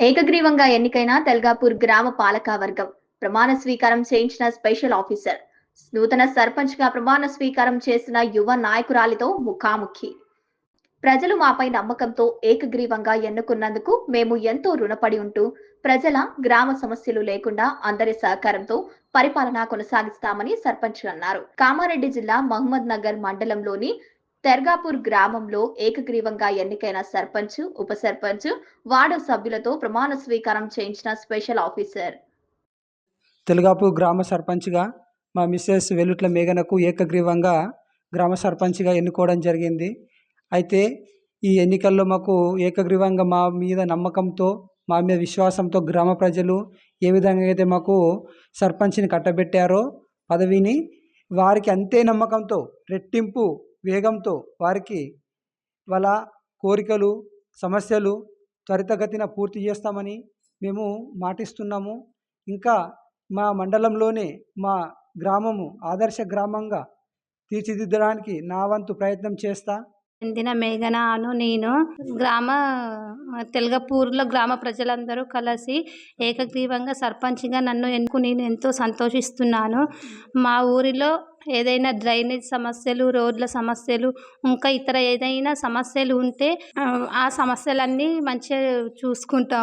ఏకగ్రీవంగా ఎన్నికైన తెల్గాపూర్ గ్రామ పాలక వర్గం ప్రమాణ స్వీకారం చేయించిన స్పెషల్ ఆఫీసర్. నూతన సర్పంచ్గా ప్రమాణ స్వీకారం చేసిన యువ నాయకురాలితో ముఖాముఖి. ప్రజలు మాపై నమ్మకంతో ఏకగ్రీవంగా ఎన్నుకున్నందుకు మేము ఎంతో రుణపడి ఉంటూ ప్రజల గ్రామ సమస్యలు లేకుండా అందరి సహకారంతో పరిపాలన కొనసాగిస్తామని సర్పంచ్ అన్నారు. కామారెడ్డి జిల్లా మహమ్మద్ నగర్ మండలంలోని తెర్గాపూర్ గ్రామంలో ఏకగ్రీవంగా ఎన్నికైన సర్పంచ్ ఉప సర్పంచ్ వార్డు సభ్యులతో ప్రమాణ స్వీకారం చేయించిన స్పెషల్ ఆఫీసర్. తెలుగాపూర్ గ్రామ సర్పంచ్గా మా మిస్సెస్ వెలుట్ల మేఘనకు ఏకగ్రీవంగా గ్రామ సర్పంచ్గా ఎన్నుకోవడం జరిగింది. అయితే ఈ ఎన్నికల్లో మాకు ఏకగ్రీవంగా మా మీద నమ్మకంతో మా మీద విశ్వాసంతో గ్రామ ప్రజలు ఏ విధంగా అయితే మాకు సర్పంచ్ని కట్టబెట్టారో పదవిని వారికి అంతే నమ్మకంతో రెట్టింపు వేగంతో వారికి వాళ్ళ కోరికలు సమస్యలు త్వరితగతిన పూర్తి చేస్తామని మేము మాటిస్తున్నాము. ఇంకా మా మండలంలోనే మా గ్రామము ఆదర్శ గ్రామంగా తీర్చిదిద్దడానికి నా వంతు ప్రయత్నం చేస్తా. చెందిన మేఘనాను నేను గ్రామ తెలగపూర్లో గ్రామ ప్రజలందరూ కలిసి ఏకగ్రీవంగా సర్పంచ్గా నన్ను ఎన్నుకు నేను ఎంతో సంతోషిస్తున్నాను. మా ఊరిలో ఏదైనా డ్రైనేజ్ సమస్యలు రోడ్ల సమస్యలు ఇంకా ఇతర ఏదైనా సమస్యలు ఉంటే ఆ, సమస్యలన్నీ మంచిగా చూసుకుంటాం.